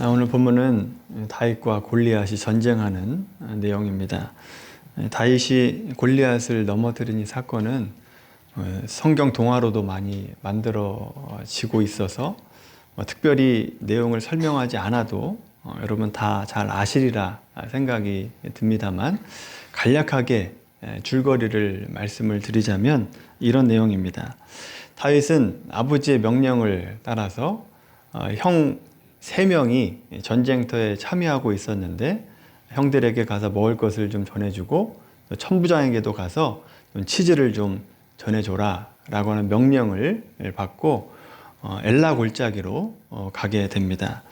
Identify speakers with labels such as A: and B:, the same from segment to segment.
A: 아, 오늘 본문은 다윗과 골리앗이 전쟁하는 내용입니다. 다윗이 골리앗을 넘어뜨린 이 사건은 어, 성경 동화로도 많이 만들어지고 있어서 뭐 특별히 내용을 설명하지 않아도 어, 여러분 다 잘 아시리라 생각이 듭니다만 간략하게 에, 줄거리를 말씀을 드리자면 이런 내용입니다. 다윗은 아버지의 명령을 따라서 어, 형 세 명이 전쟁터에 참여하고 있었는데 형들에게 가서 먹을 것을 좀 전해주고 또 천부장에게도 가서 좀 치즈를 좀 전해줘라라고 하는 명령을 받고 어, 엘라 골짜기로 어, 가게 됩니다.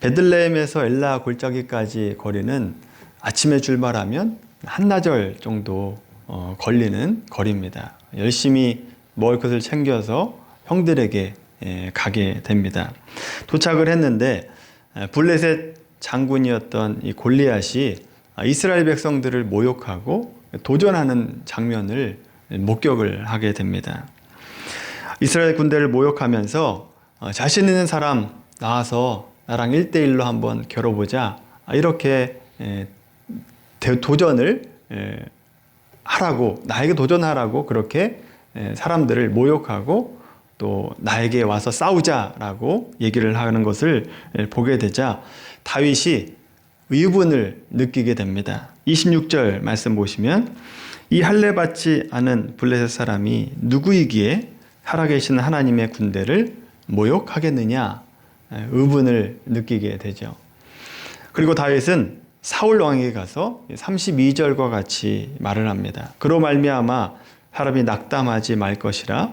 A: 베들레헴에서 엘라 골짜기까지 거리는 아침에 출발하면 한나절 정도 어, 걸리는 거리입니다. 열심히 먹을 것을 챙겨서 형들에게 예, 가게 됩니다. 도착을 했는데 에, 블레셋 장군이었던 이 골리앗이 아, 이스라엘 백성들을 모욕하고 도전하는 장면을 목격을 하게 됩니다. 이스라엘 군대를 모욕하면서 어, 자신 있는 사람 나와서 나랑 1대1로 한번 겨뤄보자. 아, 이렇게 에, 대- 도전을 에, 하라고, 나에게 도전하라고 그렇게 에, 사람들을 모욕하고 또 나에게 와서 싸우자라고 얘기를 하는 것을 에, 보게 되자 다윗이 의분을 느끼게 됩니다. 26절 말씀 보시면 이 할례 받지 않은 블레셋 사람이 누구이기에 살아계신 하나님의 군대를 모욕하겠느냐 에, 의분을 느끼게 되죠. 그리고 다윗은 사울 왕에게 가서 32절과 같이 말을 합니다. 그로 말미암아 사람이 낙담하지 말 것이라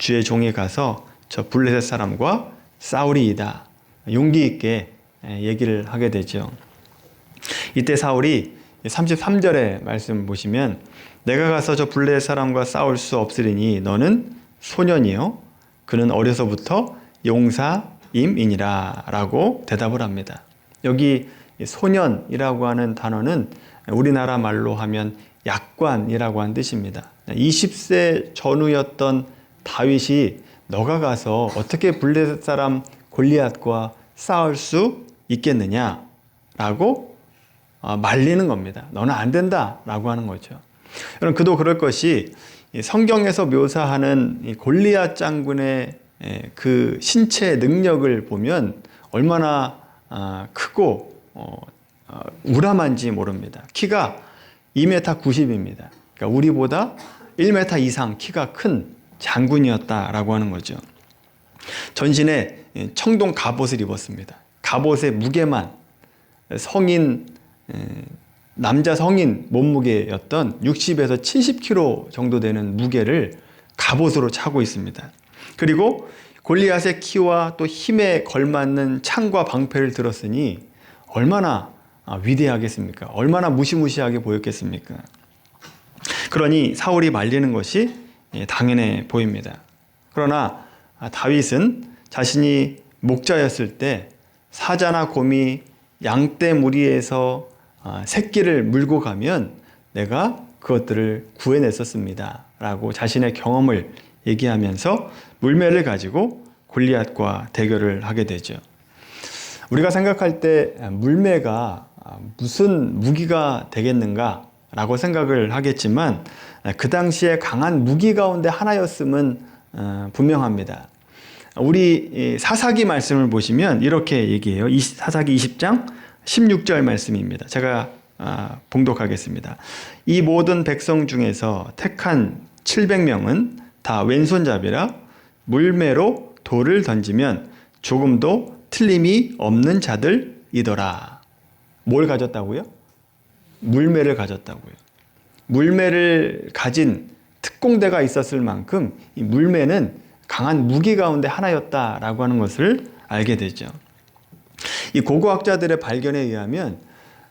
A: 주의 종이 가서 저 블레셋 사람과 싸우리이다. 용기 있게 에, 얘기를 하게 되죠. 이때 사울이 33절의 말씀 보시면 내가 가서 저 블레셋 사람과 싸울 수 없으리니 너는 소년이요 그는 어려서부터 용사임이니라 라고 대답을 합니다. 여기 소년이라고 하는 단어는 우리나라 말로 하면 약관이라고 하는 뜻입니다. 20세 전후였던 다윗이 너가 가서 어떻게 블레셋 사람 골리앗과 싸울 수 있겠느냐라고 어, 말리는 겁니다. 너는 안 된다라고 하는 거죠. 여러분 그도 그럴 것이 이 성경에서 묘사하는 이 골리앗 장군의 에, 그 신체 능력을 보면 얼마나 아, 크고 어, 어, 우람한지 모릅니다. 키가 2m 90입니다. 그러니까 우리보다 1m 이상 키가 큰 장군이었다라고 하는 거죠. 전신에 청동 갑옷을 입었습니다. 갑옷의 무게만 성인 에, 남자 성인 몸무게였던 60에서 70kg 정도 되는 무게를 갑옷으로 차고 있습니다. 그리고 골리앗의 키와 또 힘에 걸맞는 창과 방패를 들었으니 얼마나 아, 위대하겠습니까? 얼마나 무시무시하게 보였겠습니까? 그러니 사울이 말리는 것이 예, 당연해 보입니다. 그러나 아, 다윗은 자신이 목자였을 때 사자나 곰이 양떼 무리에서 아, 새끼를 물고 가면 내가 그것들을 구해냈었습니다. 라고 자신의 경험을 얘기하면서 물매를 가지고 골리앗과 대결을 하게 되죠. 우리가 생각할 때 물매가 무슨 무기가 되겠는가 라고 생각을 하겠지만 그 당시에 강한 무기 가운데 하나였음은 어, 분명합니다. 우리 이 사사기 말씀을 보시면 이렇게 얘기해요. 이 사사기 20장 16절 말씀입니다. 제가 아, 봉독하겠습니다. 이 모든 백성 중에서 택한 700명은 다 왼손잡이라 물매로 돌을 던지면 조금도 틀림이 없는 자들이더라. 뭘 가졌다고요? 물매를 가졌다고요. 물매를 가진 특공대가 있었을 만큼 이 물매는 강한 무기 가운데 하나였다라고 하는 것을 알게 되죠. 이 고고학자들의 발견에 의하면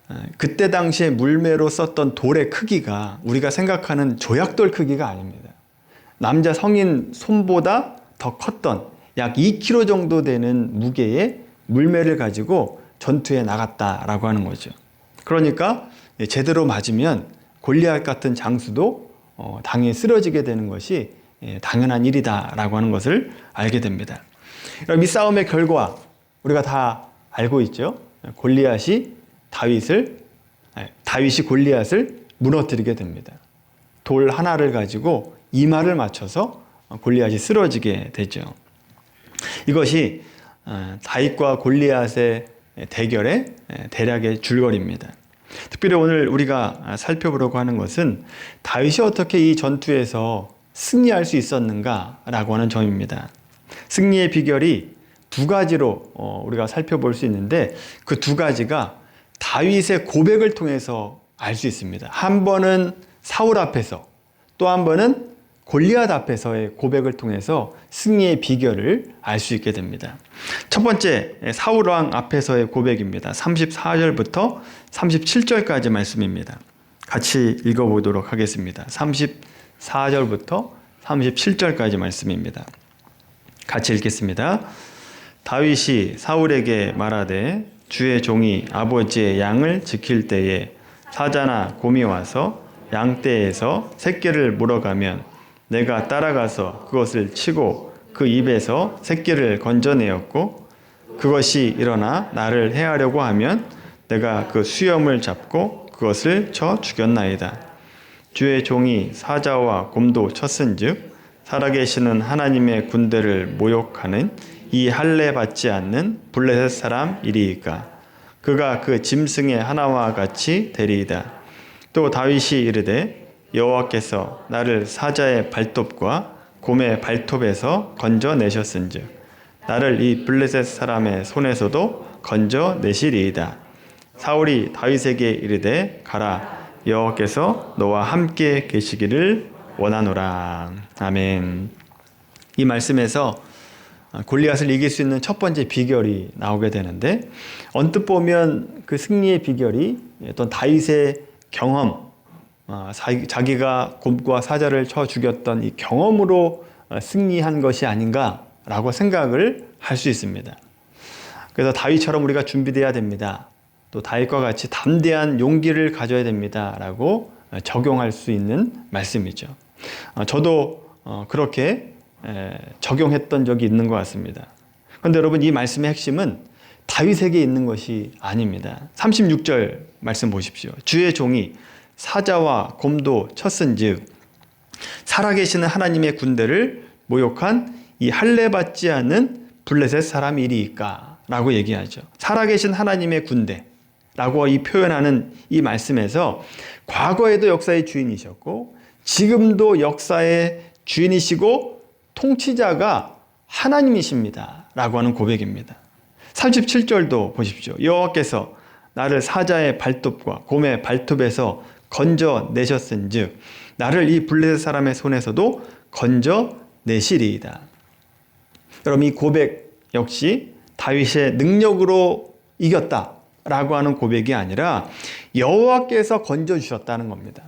A: 어, 그때 당시에 물매로 썼던 돌의 크기가 우리가 생각하는 조약돌 크기가 아닙니다. 남자 성인 손보다 더 컸던 약 2kg 정도 되는 무게의 물매를 가지고 전투에 나갔다라고 하는 거죠. 그러니까 제대로 맞으면 골리앗 같은 장수도 어, 당에 쓰러지게 되는 것이 예, 당연한 일이다라고 하는 것을 알게 됩니다. 이 싸움의 결과 우리가 다 알고 있죠. 골리앗이 다윗을 아니, 다윗이 골리앗을 무너뜨리게 됩니다. 돌 하나를 가지고 이마를 맞춰서 골리앗이 쓰러지게 되죠. 이것이 어, 다윗과 골리앗의 대결의 대략의 줄거리입니다. 특별히 오늘 우리가 살펴보려고 하는 것은 다윗이 어떻게 이 전투에서 승리할 수 있었는가라고 하는 점입니다. 승리의 비결이 두 가지로 어, 우리가 살펴볼 수 있는데 그 두 가지가 다윗의 고백을 통해서 알 수 있습니다. 한 번은 사울 앞에서 또 한 번은 골리앗 앞에서의 고백을 통해서 승리의 비결을 알 수 있게 됩니다. 첫 번째 사울 왕 앞에서의 고백입니다. 34절부터 37절까지 말씀입니다. 같이 읽어보도록 하겠습니다. 34절부터 37절까지 말씀입니다. 같이 읽겠습니다. 다윗이 사울에게 말하되 주의 종이 아버지의 양을 지킬 때에 사자나 곰이 와서 양떼에서 새끼를 물어가면 내가 따라가서 그것을 치고 그 입에서 새끼를 건져내었고 그것이 일어나 나를 해하려고 하면 내가 그 수염을 잡고 그것을 쳐 죽였나이다. 주의 종이 사자와 곰도 쳤은즉 살아계시는 하나님의 군대를 모욕하는 이 할례 받지 않는 블레셋 사람 이리이까 그가 그 짐승의 하나와 같이 되리이다. 또 다윗이 이르되 여호와께서 나를 사자의 발톱과 곰의 발톱에서 건져 내셨은즉 나를 이 블레셋 사람의 손에서도 건져 내시리이다. 사울이 다윗에게 이르되 가라 여호와께서 너와 함께 계시기를 원하노라. 아멘. 이 말씀에서 골리앗을 이길 수 있는 첫 번째 비결이 나오게 되는데 언뜻 보면 그 승리의 비결이 어떤 다윗의 경험, 어, 자기가 곰과 사자를 쳐 죽였던 이 경험으로 어, 승리한 것이 아닌가라고 생각을 할 수 있습니다. 그래서 다윗처럼 우리가 준비돼야 됩니다. 또 다윗과 같이 담대한 용기를 가져야 됩니다라고 어, 적용할 수 있는 말씀이죠. 저도 그렇게 적용했던 적이 있는 것 같습니다. 그런데 여러분 이 말씀의 핵심은 다윗에게 있는 것이 아닙니다. 36절 말씀 보십시오. 주의 종이 사자와 곰도 쳤은즉 살아계시는 하나님의 군대를 모욕한 이 할례 받지 않는 블레셋 사람 이리이까라고 얘기하죠. 살아계신 하나님의 군대 라고 이 표현하는 이 말씀에서 과거에도 역사의 주인이셨고 지금도 역사의 주인이시고 통치자가 하나님이십니다. 라고 하는 고백입니다. 37절도 보십시오. 여호와께서 나를 사자의 발톱과 곰의 발톱에서 건져 내셨은즉 나를 이 블레셋 사람의 손에서도 건져 내시리이다. 여러분 이 고백 역시 다윗의 능력으로 이겼다 라고 하는 고백이 아니라 여호와께서 건져 주셨다는 겁니다.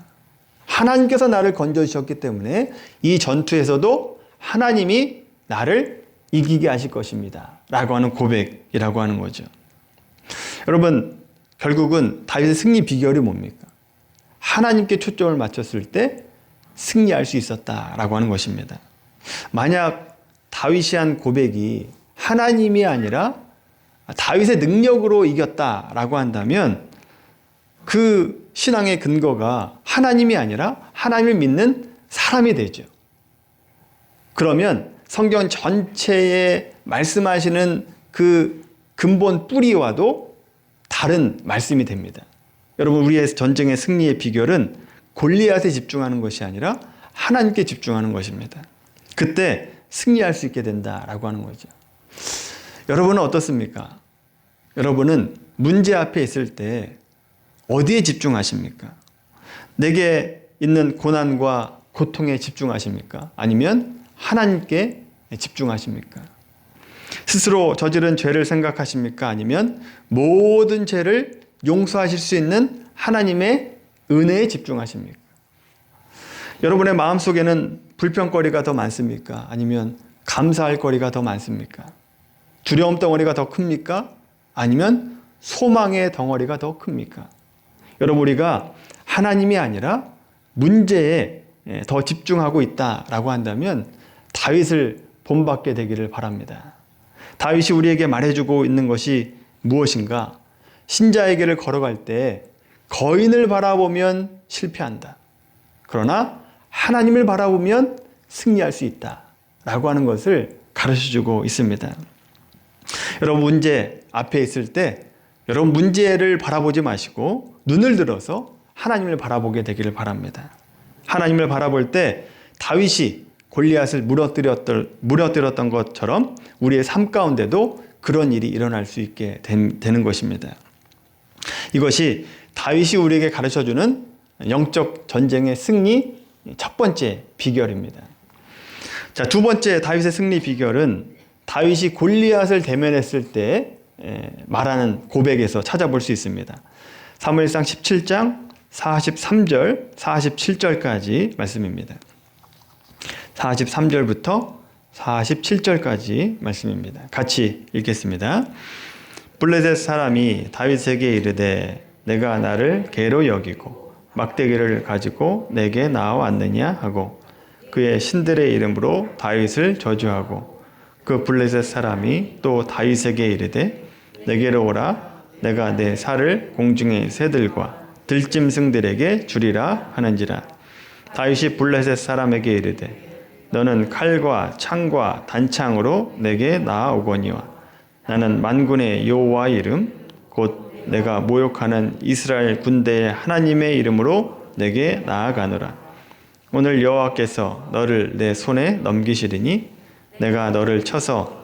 A: 하나님께서 나를 건져 주셨기 때문에 이 전투에서도 하나님이 나를 이기게 하실 것입니다. 라고 하는 고백이라고 하는 거죠. 여러분, 결국은 다윗의 승리 비결이 뭡니까? 하나님께 초점을 맞췄을 때 승리할 수 있었다라고 하는 것입니다. 만약 다윗이 한 고백이 하나님이 아니라 다윗의 능력으로 이겼다라고 한다면 그 신앙의 근거가 하나님이 아니라 하나님을 믿는 사람이 되죠. 그러면 성경 전체에 말씀하시는 그 근본 뿌리와도 다른 말씀이 됩니다. 여러분 우리의 전쟁의 승리의 비결은 골리앗에 집중하는 것이 아니라 하나님께 집중하는 것입니다. 그때 승리할 수 있게 된다라고 하는 거죠. 여러분은 어떻습니까? 여러분은 문제 앞에 있을 때 어디에 집중하십니까? 내게 있는 고난과 고통에 집중하십니까? 아니면 하나님께 집중하십니까? 스스로 저지른 죄를 생각하십니까? 아니면 모든 죄를 용서하실 수 있는 하나님의 은혜에 집중하십니까? 여러분의 마음 속에는 불평거리가 더 많습니까? 아니면 감사할 거리가 더 많습니까? 두려움 덩어리가 더 큽니까? 아니면 소망의 덩어리가 더 큽니까? 여러분 우리가 하나님이 아니라 문제에 더 집중하고 있다라고 한다면 다윗을 본받게 되기를 바랍니다. 다윗이 우리에게 말해주고 있는 것이 무엇인가? 신자에게를 걸어갈 때 거인을 바라보면 실패한다. 그러나 하나님을 바라보면 승리할 수 있다. 라고 하는 것을 가르쳐 주고 있습니다. 여러분 문제 앞에 있을 때 여러분 문제를 바라보지 마시고 눈을 들어서 하나님을 바라보게 되기를 바랍니다. 하나님을 바라볼 때 다윗이 골리앗을 무너뜨렸던, 무너뜨렸던 것처럼 우리의 삶 가운데도 그런 일이 일어날 수 있게 된, 되는 것입니다. 이것이 다윗이 우리에게 가르쳐 주는 영적 전쟁의 승리 첫 번째 비결입니다. 자, 두 번째 다윗의 승리 비결은 다윗이 골리앗을 대면했을 때 말하는 고백에서 찾아볼 수 있습니다. 사무엘상 17장 43절, 47절까지 말씀입니다. 43절부터 47절까지 말씀입니다. 같이 읽겠습니다. 블레셋 사람이 다윗에게 이르되 내가 나를 개로 여기고 막대기를 가지고 내게 나와왔느냐 하고 그의 신들의 이름으로 다윗을 저주하고 그 블레셋 사람이 또 다윗에게 이르되 내게로 오라. 내가 내 살을 공중의 새들과 들짐승들에게 주리라 하는지라. 다윗이 블레셋 사람에게 이르되 너는 칼과 창과 단창으로 내게 나아오거니와 나는 만군의 여호와 이름 곧 내가 모욕하는 이스라엘 군대의 하나님의 이름으로 내게 나아가노라. 오늘 여호와께서 너를 내 손에 넘기시리니 내가 너를 쳐서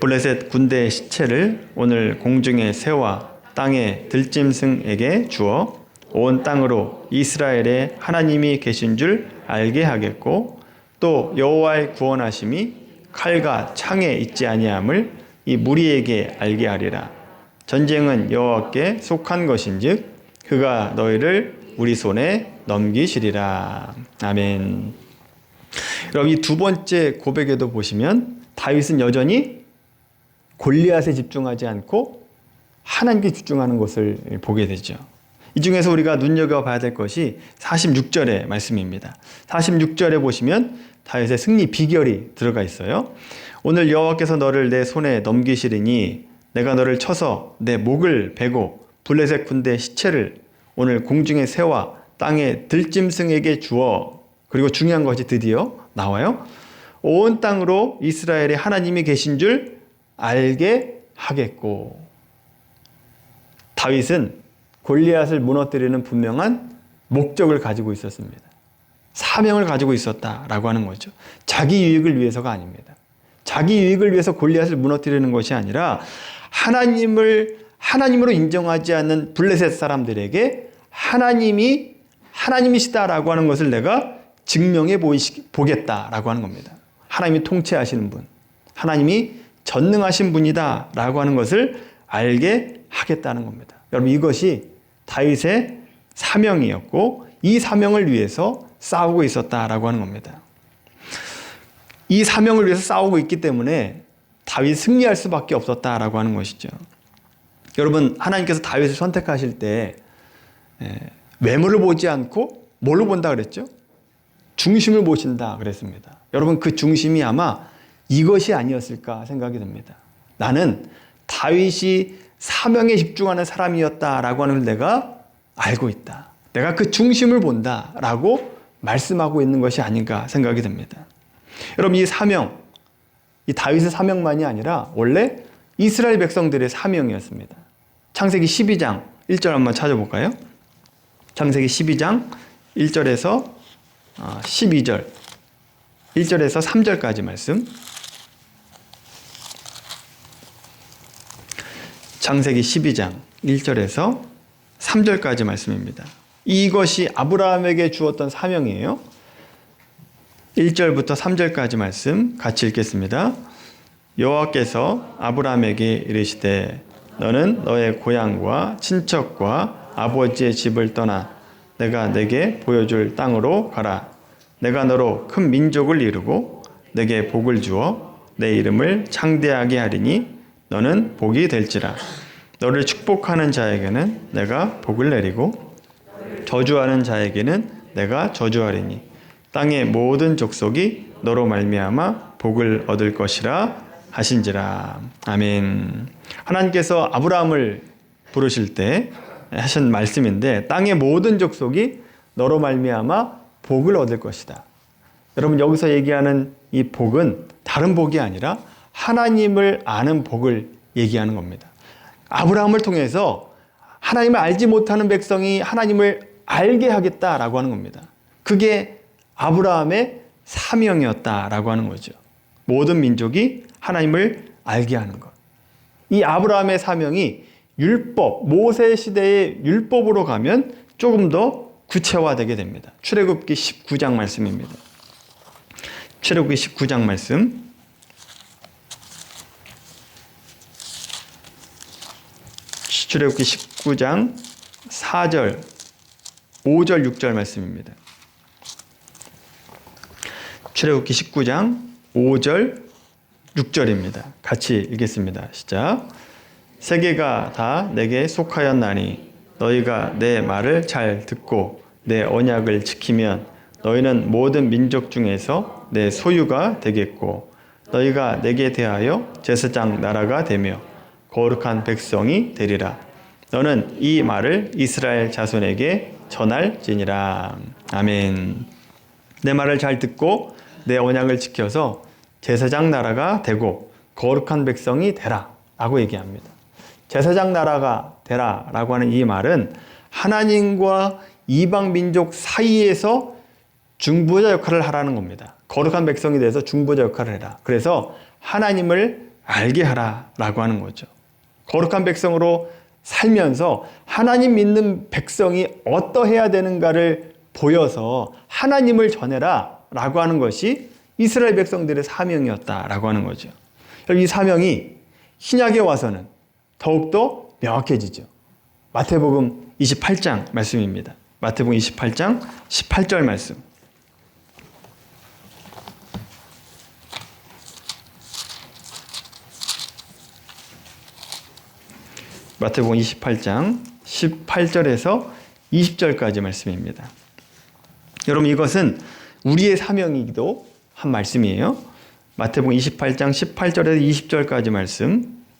A: 블레셋 군대의 시체를 오늘 공중의 새와 땅의 들짐승에게 주어 온 땅으로 이스라엘의 하나님이 계신 줄 알게 하겠고 또 여호와의 구원하심이 칼과 창에 있지 아니함을 이 무리에게 알게 하리라 전쟁은 여호와께 속한 것인즉 그가 너희를 우리 손에 넘기시리라 아멘. 여러분 이두 번째 고백에도 보시면 다윗은 여전히 골리앗에 집중하지 않고 하나님께 집중하는 것을 보게 되죠. 이 중에서 우리가 눈여겨봐야 될 것이 46절의 말씀입니다. 46절에 보시면 다윗의 승리 비결이 들어가 있어요. 오늘 여호와께서 너를 내 손에 넘기시리니 내가 너를 쳐서 내 목을 베고 블레셋 군대 시체를 오늘 공중의 새와 땅의 들짐승에게 주어 그리고 중요한 것이 드디어 나와요. 온 땅으로 이스라엘의 하나님이 계신 줄 알게 하겠고 다윗은 골리앗을 무너뜨리는 분명한 목적을 가지고 있었습니다. 사명을 가지고 있었다라고 하는 거죠. 자기 유익을 위해서가 아닙니다. 자기 유익을 위해서 골리앗을 무너뜨리는 것이 아니라 하나님을 하나님으로 인정하지 않는 블레셋 사람들에게 하나님이 하나님이시다라고 하는 것을 내가 증명해 보겠다라고 하는 겁니다. 하나님이 통치하시는 분, 하나님이 전능하신 분이다라고 하는 것을 알게 하겠다는 겁니다. 여러분 이것이 다윗의 사명이었고 이 사명을 위해서 싸우고 있었다라고 하는 겁니다. 이 사명을 위해서 싸우고 있기 때문에 다윗 승리할 수밖에 없었다라고 하는 것이죠. 여러분 하나님께서 다윗을 선택하실 때 예, 외모를 보지 않고 뭘로 본다 그랬죠? 중심을 보신다 그랬습니다. 여러분 그 중심이 아마 이것이 아니었을까 생각이 듭니다. 나는 다윗이 사명에 집중하는 사람이었다라고 하는 걸 내가 알고 있다. 내가 그 중심을 본다라고 말씀하고 있는 것이 아닌가 생각이 듭니다. 여러분 이 사명, 이 다윗의 사명만이 아니라 원래 이스라엘 백성들의 사명이었습니다. 창세기 12장 1절 한번 찾아볼까요? 창세기 12장 1절에서 12절, 1절에서 3절까지 말씀. 창세기 12장 1절에서 3절까지 말씀입니다. 이것이 아브라함에게 주었던 사명이에요. 1절부터 3절까지 말씀 같이 읽겠습니다. 여호와께서 아브라함에게 이르시되 너는 너의 고향과 친척과 아버지의 집을 떠나 내가 내게 보여줄 땅으로 가라. 내가 너로 큰 민족을 이루고 내게 복을 주어 내 이름을 창대하게 하리니 너는 복이 될지라. 너를 축복하는 자에게는 내가 복을 내리고 저주하는 자에게는 내가 저주하리니 땅의 모든 족속이 너로 말미암아 복을 얻을 것이라. 하신지라. 아멘. 하나님께서 아브라함을 부르실 때 하신 말씀인데 땅의 모든 족속이 너로 말미암아 복을 얻을 것이다. 여러분 여기서 얘기하는 이 복은 다른 복이 아니라 하나님을 아는 복을 얘기하는 겁니다. 아브라함을 통해서 하나님을 알지 못하는 백성이 하나님을 알게 하겠다라고 하는 겁니다. 그게 아브라함의 사명이었다라고 하는 거죠. 모든 민족이 하나님을 알게 하는 것. 이 아브라함의 사명이 율법, 모세 시대의 율법으로 가면 조금 더 구체화되게 됩니다. 출애굽기 19장 말씀입니다. 출애굽기 19장 말씀. 출애굽기 19장 4절, 5절, 6절 말씀입니다. 출애굽기 19장 5절, 6절입니다. 같이 읽겠습니다. 시작. 세계가 다 내게 속하였나니 너희가 내 말을 잘 듣고 내 언약을 지키면 너희는 모든 민족 중에서 내 소유가 되겠고 너희가 내게 대하여 제사장 나라가 되며 거룩한 백성이 되리라. 너는 이 말을 이스라엘 자손에게 전할지니라. 아멘. 내 말을 잘 듣고 내 언약을 지켜서 제사장 나라가 되고 거룩한 백성이 되라. 라고 얘기합니다. 제사장 나라가 되라. 라고 하는 이 말은 하나님과 이방 민족 사이에서 중보자 역할을 하라는 겁니다. 거룩한 백성이 돼서 중보자 역할을 해라. 그래서 하나님을 알게 하라 라고 하는 거죠. 거룩한 백성으로 살면서 하나님 믿는 백성이 어떠해야 되는가를 보여서 하나님을 전해라 라고 하는 것이 이스라엘 백성들의 사명이었다 라고 하는 거죠. 이 사명이 신약에 와서는 더욱더 명확해지죠. 마태복음 28장 말씀입니다. 마태복음 28장 18절 말씀. 마태복음 28장 18절에서 20절까지 말씀입니다. 여러분 이것은 우리의 사명이기도 한 말씀이에요. 마태복음 28장 18절에서 20절까지 말씀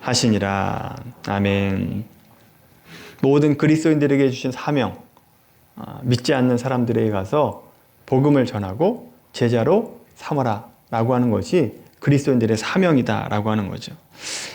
A: 하시니라. 아멘. 모든 그리스도인들에게 주신 사명, 아, 믿지 않는 사람들에게 가서 복음을 전하고 제자로 삼아라 라고 하는 것이 그리스도인들의 사명이다 라고 하는 거죠.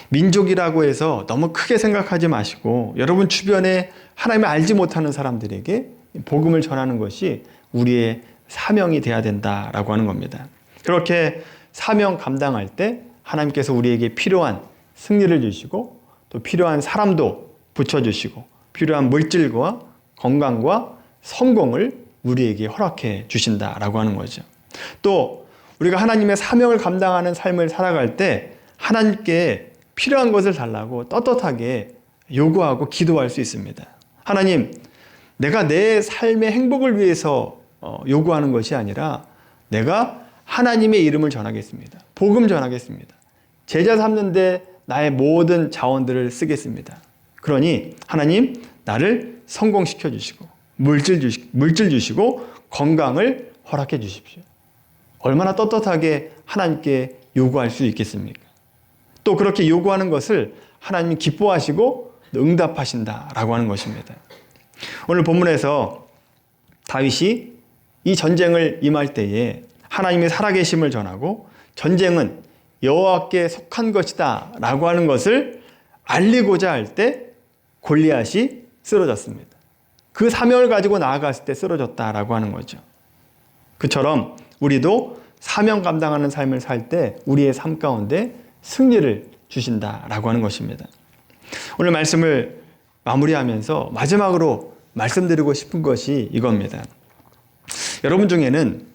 A: 민족이라고 해서 너무 크게 생각하지 마시고 여러분 주변에 하나님을 알지 못하는 사람들에게 복음을 전하는 것이 우리의 사명이 돼야 된다 라고 하는 겁니다. 그렇게 사명 감당할 때 하나님께서 우리에게 필요한 승리를 주시고 또 필요한 사람도 붙여주시고 필요한 물질과 건강과 성공을 우리에게 허락해 주신다라고 하는 거죠. 또 우리가 하나님의 사명을 감당하는 삶을 살아갈 때 하나님께 필요한 것을 달라고 떳떳하게 요구하고 기도할 수 있습니다. 하나님, 내가 내 삶의 행복을 위해서 어, 요구하는 것이 아니라 내가 하나님의 이름을 전하겠습니다. 복음 전하겠습니다. 제자 삼는데 나의 모든 자원들을 쓰겠습니다. 그러니 하나님 나를 성공시켜 주시고 물질 주시, 물질 주시고 건강을 허락해 주십시오. 얼마나 떳떳하게 하나님께 요구할 수 있겠습니까? 또 그렇게 요구하는 것을 하나님이 기뻐하시고 응답하신다라고 하는 것입니다. 오늘 본문에서 다윗이 이 전쟁을 임할 때에 하나님의 살아계심을 전하고 전쟁은 여호와께 속한 것이다 라고 하는 것을 알리고자 할 때 골리앗이 쓰러졌습니다. 그 사명을 가지고 나아갔을 때 쓰러졌다라고 하는 거죠. 그처럼 우리도 사명 감당하는 삶을 살 때 우리의 삶 가운데 승리를 주신다라고 하는 것입니다. 오늘 말씀을 마무리하면서 마지막으로 말씀드리고 싶은 것이 이겁니다. 여러분 중에는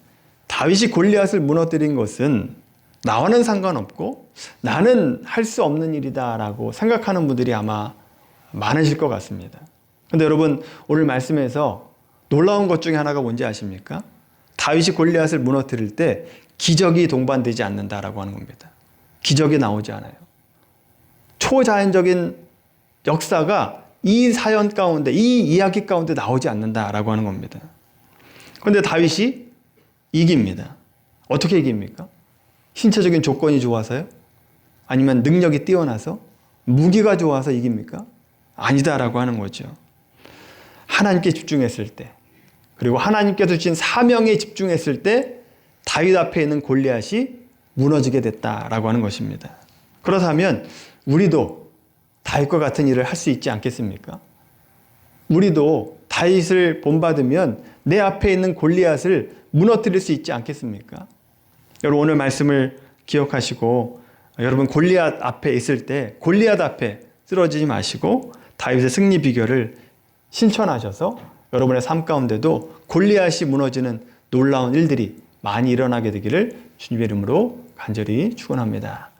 A: 다윗이 골리앗을 무너뜨린 것은 나와는 상관없고 나는 할 수 없는 일이다라고 생각하는 분들이 아마 많으실 것 같습니다. 근데 여러분 오늘 말씀에서 놀라운 것 중에 하나가 뭔지 아십니까? 다윗이 골리앗을 무너뜨릴 때 기적이 동반되지 않는다라고 하는 겁니다. 기적이 나오지 않아요. 초자연적인 역사가 이 사연 가운데, 이 이야기 가운데 나오지 않는다라고 하는 겁니다. 그런데 다윗이 이깁니다. 어떻게 이깁니까? 신체적인 조건이 좋아서요? 아니면 능력이 뛰어나서? 무기가 좋아서 이깁니까? 아니다라고 하는 거죠. 하나님께 집중했을 때, 그리고 하나님께서 주신 사명에 집중했을 때 다윗 앞에 있는 골리앗이 무너지게 됐다라고 하는 것입니다. 그렇다면 우리도 다윗과 같은 일을 할 수 있지 않겠습니까? 우리도 다윗을 본받으면 내 앞에 있는 골리앗을 무너뜨릴 수 있지 않겠습니까? 여러분 오늘 말씀을 기억하시고 여러분 골리앗 앞에 있을 때 골리앗 앞에 쓰러지지 마시고 다윗의 승리 비결을 실천하셔서 여러분의 삶 가운데도 골리앗이 무너지는 놀라운 일들이 많이 일어나게 되기를 주님의 이름으로 간절히 축원합니다.